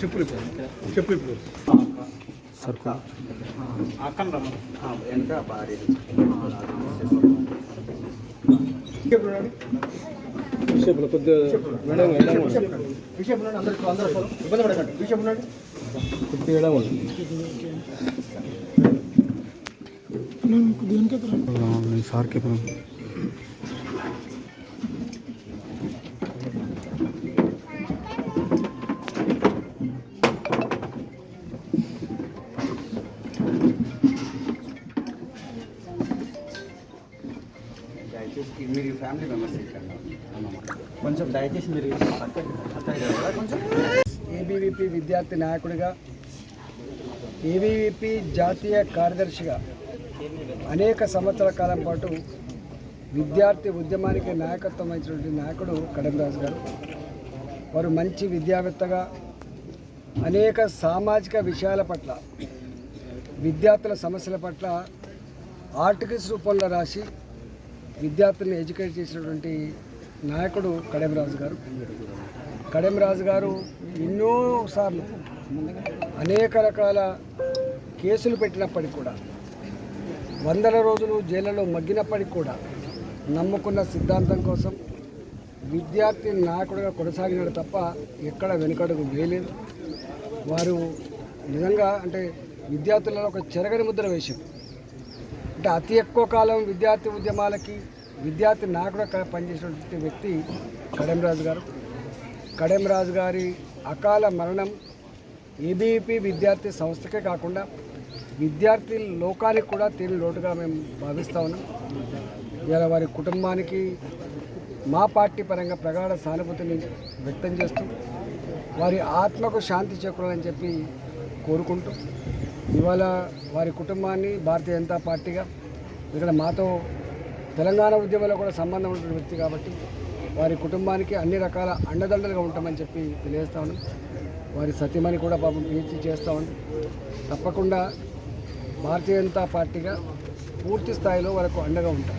చెప్పు ఇప్పుడు చెప్పు ఇప్పుడు వెనక భారీ చెప్పు కొద్దిగా మేడం వెళ్ళాము విషయం ఉన్నాడు అందరికి అందరూ వస్తారు ఇబ్బంది పడకండి విషయం ఉన్నాడు కొద్దిగా వెళ్ళాము సార్కి దయచేసి మీరు ఫ్యామిలీ మెంబర్స్ ఇక్కడ కొంచెం దయచేసి మీరు ఏబీవీపీ విద్యార్థి నాయకుడిగా ఏబీవీపీ జాతీయ కార్యదర్శిగా అనేక సంవత్సరాల కాలం పాటు విద్యార్థి ఉద్యమానికి నాయకత్వం వహించినటువంటి నాయకుడు కడంరాజు గారు. వారు మంచి విద్యావేత్తగా అనేక సామాజిక విషయాల పట్ల విద్యార్థుల సమస్యల పట్ల ఆర్టికల్స్ రూపంలో రాసి విద్యార్థుల్ని ఎడ్యుకేట్ చేసినటువంటి నాయకుడు కడెంరాజు గారు. కడెంరాజు గారు ఎన్నోసార్లు అనేక రకాల కేసులు పెట్టినప్పటికి కూడా వందల రోజులు జైళ్ళలో మగ్గినప్పటికి కూడా నమ్ముకున్న సిద్ధాంతం కోసం విద్యార్థి నాయకుడిగా కొనసాగినాడు తప్ప ఎక్కడ వెనుకడుగు వేయలేదు. వారు నిజంగా అంటే విద్యార్థులలో ఒక చెరగని ముద్ర వేశారు. అంటే అతి ఎక్కువ కాలం విద్యార్థి ఉద్యమాలకి విద్యార్థి నాయకుడిగా పనిచేసినటువంటి వ్యక్తి కడెంరాజు గారు. కడెంరాజు గారి అకాల మరణం ఏబీపీ విద్యార్థి సంస్థకే కాకుండా విద్యార్థి లోకానికి కూడా తీరు లోటుగా మేము భావిస్తూ ఉన్నాం. ఇవాళ వారి కుటుంబానికి మా పార్టీ పరంగా ప్రగాఢ సానుభూతిని వ్యక్తం చేస్తూ వారి ఆత్మకు శాంతి చేకూరాలని చెప్పి కోరుకుంటూ ఇవాళ వారి కుటుంబాన్ని భారతీయ జనతా పార్టీగా ఇక్కడ మాతో తెలంగాణ ఉద్యమంలో కూడా సంబంధం ఉన్న వ్యక్తి కాబట్టి వారి కుటుంబానికి అన్ని రకాల అండదండలుగా ఉంటామని చెప్పి తెలియజేస్తా ఉన్నాం. వారి సత్యమని కూడా పాపం పిహెచ్డి చేస్తూ ఉన్నాం తప్పకుండా భారతీయ జనతా పార్టీగా పూర్తి స్థాయిలో వరకు అండగా ఉంటాం.